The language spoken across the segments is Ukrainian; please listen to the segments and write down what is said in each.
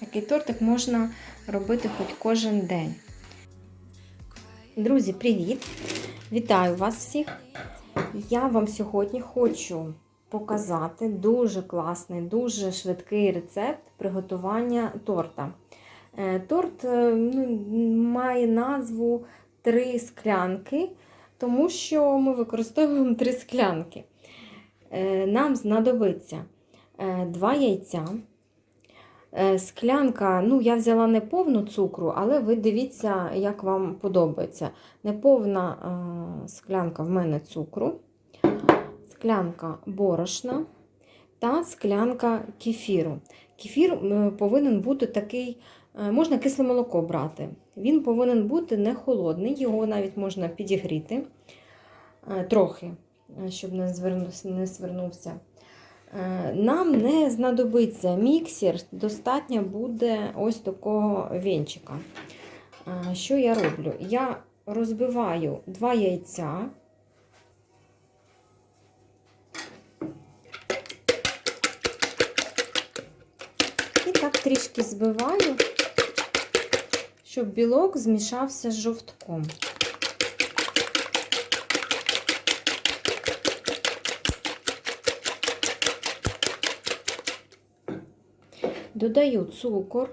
Такий тортик можна робити хоч кожен день. Друзі, привіт! Вітаю вас всіх! Я вам сьогодні хочу показати дуже класний, дуже швидкий рецепт приготування торта. Е, Торт е, ну, має назву три склянки, тому що ми використовуємо три склянки. Е, Нам знадобиться два яйця. Е, Склянка, ну, я взяла не повну цукру, але ви дивіться, як вам подобається. Неповна е, склянка в мене цукру, склянка борошна та склянка кефіру. Кефір повинен бути такий, е, можна кисле молоко брати. Він повинен бути не холодний, його навіть можна підігріти трохи, щоб не звернувся. Е, Нам не знадобиться міксер, достатньо буде ось такого вінчика. Е, Що я роблю? Я розбиваю два яйця. І так трішки збиваю, щоб білок змішався з жовтком. Додаю цукор.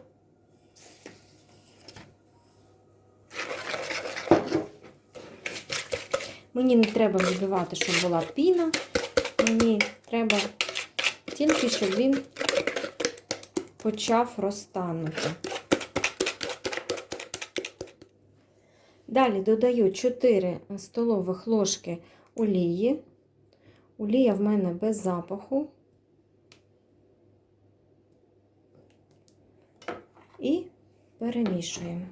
Мені не треба взбивати, щоб була піна. Мені треба тільки, щоб він почав розтанути. Далі додаю 4 столових ложки олії. Олія в мене без запаху. І перемішуємо.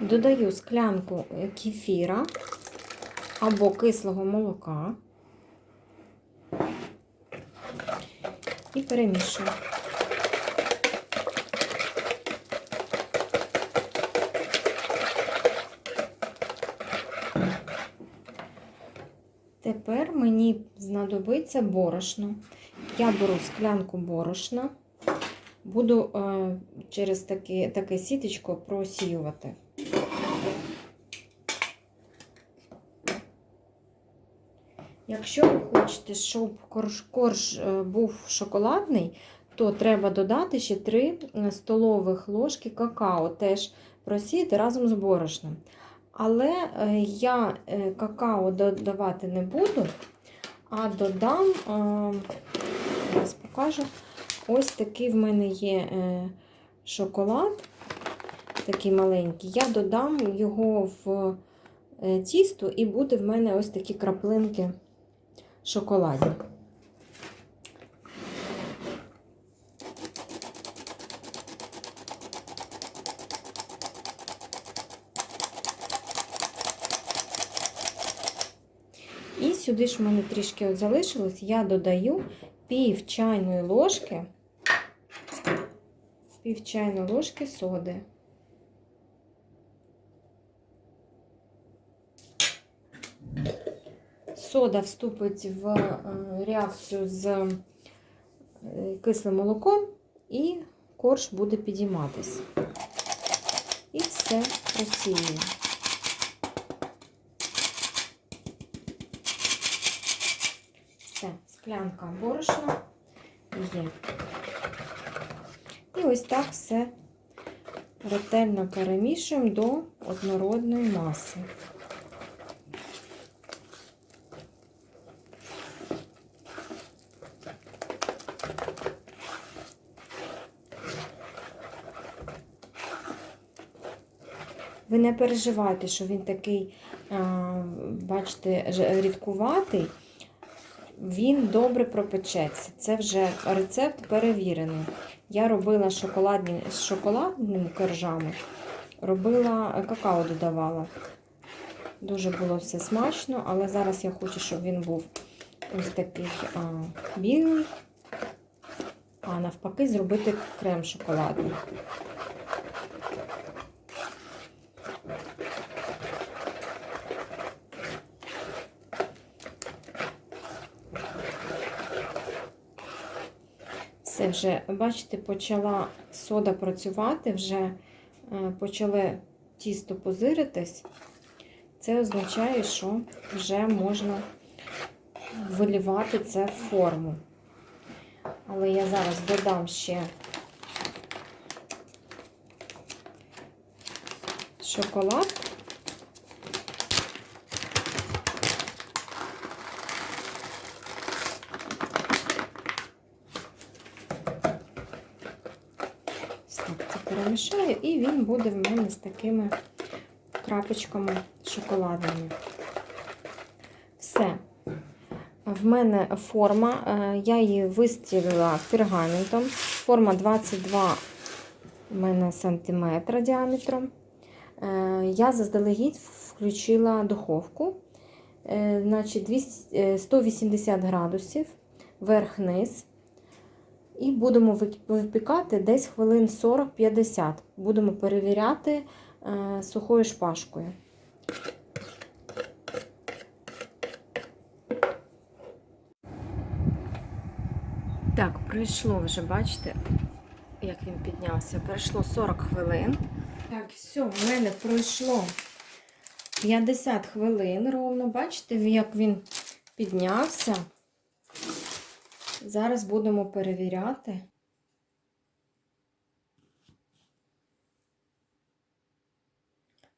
Додаю склянку кефіра або кислого молока і перемішую. Тепер мені знадобиться борошно. Я беру склянку борошна, буду е, через таке, таке сіточко просіювати. Якщо ви хочете, щоб корж, корж е, був шоколадний, то треба додати ще 3 столових ложки какао, теж просіяти разом з борошном. Але е, я е, какао додавати не буду, а додам, е, зараз покажу, ось такий в мене є шоколад, такий маленький. Я додам його в тісто і буде в мене ось такі краплинки шоколадні. І сюди ж в мене трішки от залишилось, я додаю пів чайної ложки, пів чайної ложки соди. Сода вступить в е, реакцію з е, кислим молоком, і корж буде підійматись. І все просіюємо. Все, склянка борошна є. І ось так все ретельно перемішуємо до однородної маси. Ви не переживайте, що він такий, бачите, рідкуватий, він добре пропечеться. Це вже рецепт перевірений. Я робила шоколадні, з шоколадними коржами, робила какао додавала. Дуже було все смачно, але зараз я хочу, щоб він був ось такий а, білий, а навпаки, зробити крем шоколадний. Все вже, бачите, почала сода працювати, вже е, почали тісто позиритись. Це означає, що вже можна вилівати це в форму. Але я зараз додам ще шоколад. Ось Так, це перемішаю, і він буде в мене з такими крапочками шоколадними. Все. В мене форма, е, я її вистілила пергаментом. Форма 22 в мене сантиметра діаметром. Е, Я заздалегідь включила духовку. Е, Значить, 200, е, 180 градусів, верх-низ. І будемо випікати десь хвилин 40-50. Будемо перевіряти е, сухою шпажкою. Так, пройшло вже, бачите, як він піднявся. Пройшло 40 хвилин. Так, все, в мене пройшло 50 хвилин ровно. Бачите, як він піднявся. Зараз будемо перевіряти.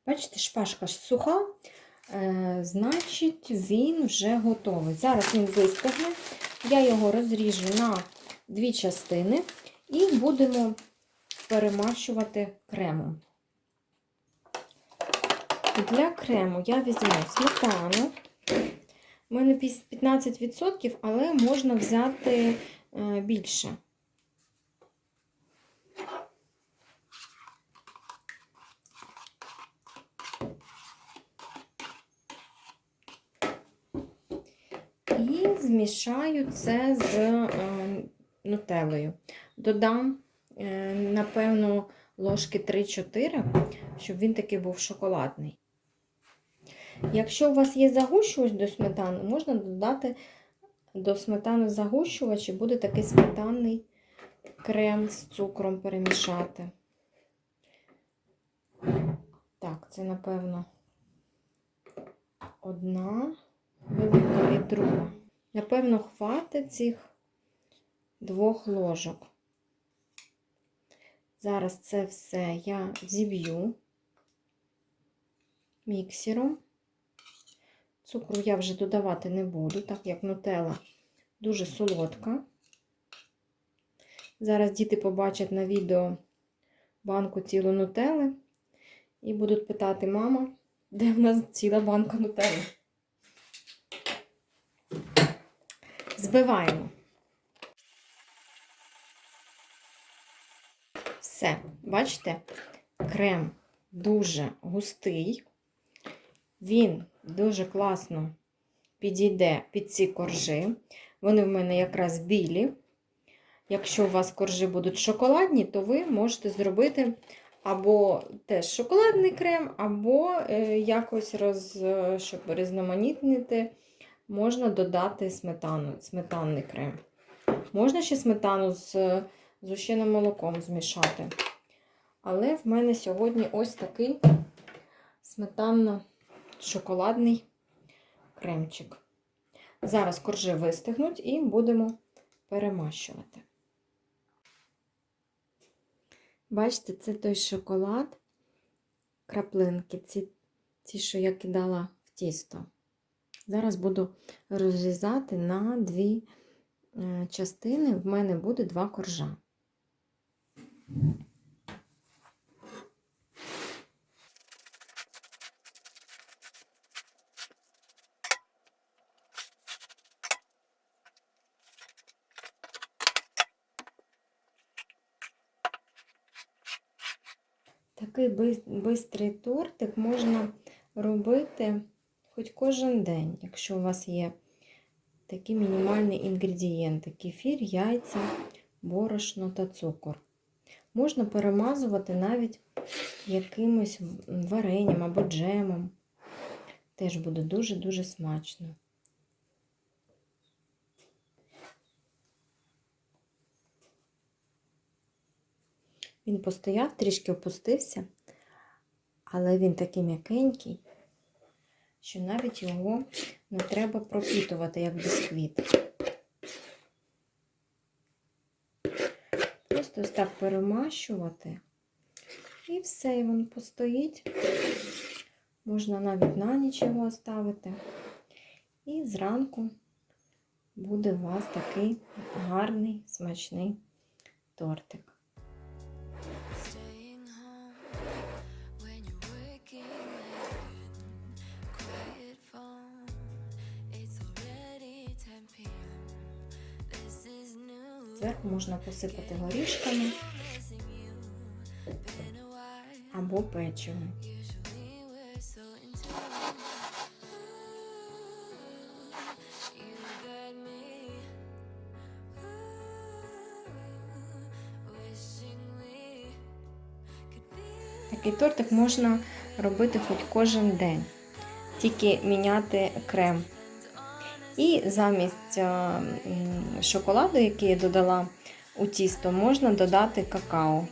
Бачите, шпажка ж суха, е, значить, він вже готовий. Зараз він вистигне. Я його розріжу на дві частини і будемо перемащувати кремом. Для крему я візьму сметану. У мене 15%, але можна взяти е, більше. І змішаю це з е, нутеллою. Додам, е, напевно, ложки 3-4, щоб він такий був шоколадний. Якщо у вас є загущувач до сметани, можна додати до сметани загущувач і буде такий сметанний крем з цукром перемішати. Так, це, напевно, одна велика і друга. Напевно, хватить цих двох ложок. Зараз це все я зіб'ю міксером. Цукру я вже додавати не буду, так як нутелла дуже солодка. Зараз діти побачать на відео банку цілу нутели і будуть питати, мама, де в нас ціла банка нутелли? Збиваємо. Все, бачите, крем дуже густий. Він дуже класно підійде під ці коржі. Вони в мене якраз білі. Якщо у вас коржі будуть шоколадні, то ви можете зробити або теж шоколадний крем, або е, якось роз, е, щоб різноманітнити, можна додати сметану, сметанний крем. Можна ще сметану з згущеним молоком змішати. Але в мене сьогодні ось такий сметанно-шоколадний кремчик. Зараз коржи вистигнуть і будемо перемащувати. Бачите, це той шоколад, краплинки, ці, ці, що я кидала в тісто. Зараз буду розрізати на дві е, частини. В мене буде два коржа. Такий бистрий тортик можна робити хоч кожен день, якщо у вас є такі мінімальні інгредієнти: кефір, яйця, борошно та цукор. Можна перемазувати навіть якимось варенням або джемом. Теж буде дуже-дуже смачно. Він постояв, трішки опустився, але він такий м'якенький, що навіть його не треба пропітувати, як бісквіт. Просто ось так перемащувати. І все, і він постоїть. Можна навіть на ніч його оставити. І зранку буде у вас такий гарний, смачний тортик. Можна посипати горішками або печивом. Такий тортик можна робити хоч кожен день, тільки міняти крем. І замість е, шоколаду, який я додала у тісто, можна додати какао.